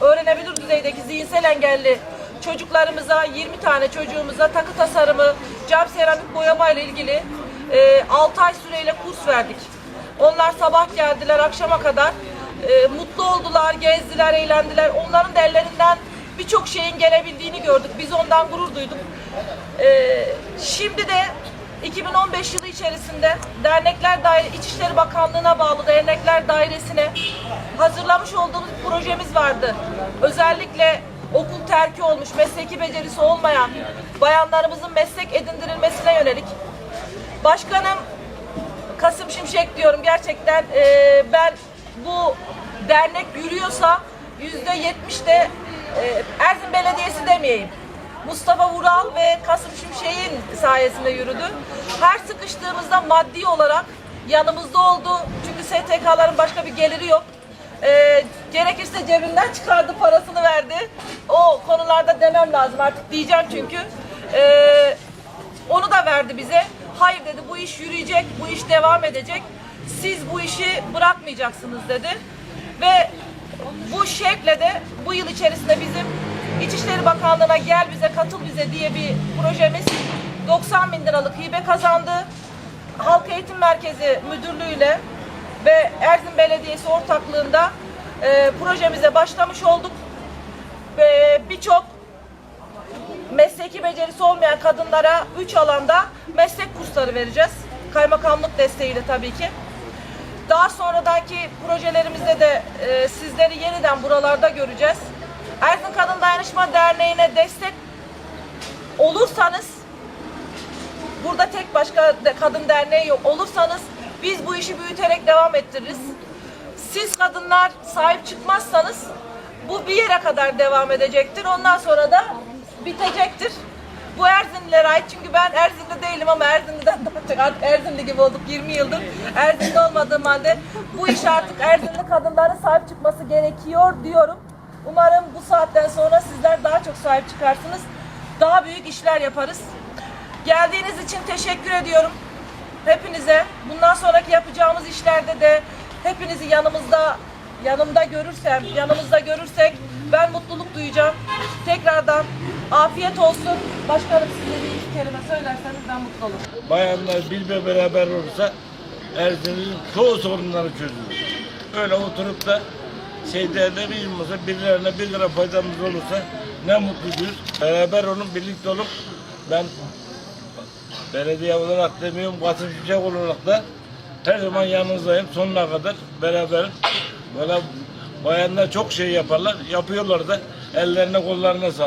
öğrenebilir düzeydeki zihinsel engelli çocuklarımıza 20 tane çocuğumuza takı tasarımı, cam seramik boyama ile ilgili e, 6 ay süreyle kurs verdik. Onlar sabah geldiler akşama kadar e, mutlu oldular, gezdiler, eğlendiler. Onların da ellerinden birçok şeyin gelebildiğini gördük. Biz ondan gurur duyduk. E, şimdi de 2015 yılı içerisinde Dernekler Daire İçişleri Bakanlığı'na bağlı Dernekler Dairesi'ne hazırlamış olduğumuz bir projemiz vardı. Özellikle okul terki olmuş, mesleki becerisi olmayan bayanlarımızın meslek edindirilmesine yönelik. Başkanım Kasım Şimşek diyorum gerçekten e, ben bu dernek yürüyorsa yüzde yetmiş de e, Erzin Belediyesi demeyeyim. Mustafa Vural ve Kasım Şimşek'in sayesinde yürüdü. Her sıkıştığımızda maddi olarak yanımızda oldu. Çünkü STK'ların başka bir geliri yok. E, gerekirse cebinden çıkardı parasını verdi. O konularda demem lazım artık diyeceğim çünkü. E, onu da verdi bize. Hayır dedi bu iş yürüyecek, bu iş devam edecek. Siz bu işi bırakmayacaksınız dedi. Ve bu şevkle de bu yıl içerisinde bizim İçişleri Bakanlığı'na gel bize katıl bize diye bir projemiz 90 bin liralık hibe kazandı. Halk Eğitim Merkezi Müdürlüğü'yle ve Erzin Belediyesi ortaklığında e, projemize başlamış olduk. Ve birçok mesleki becerisi olmayan kadınlara 3 alanda meslek kursları vereceğiz. Kaymakamlık desteğiyle tabii ki. Daha sonradaki projelerimizde de e, sizleri yeniden buralarda göreceğiz. Erzin Kadın Dayanışma Derneği'ne destek olursanız burada tek başka kadın derneği yok olursanız biz bu işi büyüterek devam ettiririz. Siz kadınlar sahip çıkmazsanız bu bir yere kadar devam edecektir. Ondan sonra da bitecektir. Bu Erzinlilere ait çünkü ben Erzinli değilim ama Erzinli'den daha çok artık Erzinli gibi olduk 20 yıldır. Erzinli olmadığım halde bu iş artık Erzinli kadınların sahip çıkması gerekiyor diyorum. Umarım bu saatten sonra sizler daha çok sahip çıkarsınız. Daha büyük işler yaparız. Geldiğiniz için teşekkür ediyorum. Hepinize. Bundan sonraki yapacağımız işlerde de hepinizi yanımızda yanımda görürsem, yanımızda görürsek ben mutluluk duyacağım. Tekrardan afiyet olsun. Başkanım size bir iki kelime söylerseniz ben mutlu olurum. bayanlar bir ve beraber olursa Erzin'in çoğu sorunları çözülür. Öyle oturup da şeyde de bir masa birilerine bir lira faydamız olursa ne mutluyuz. Beraber olun, birlikte olun. Ben belediye olarak demiyorum, Kasım Çiçek olarak da her zaman yanınızdayım. Sonuna kadar beraber böyle bayanlar çok şey yaparlar. Yapıyorlar da ellerine kollarına sağlık.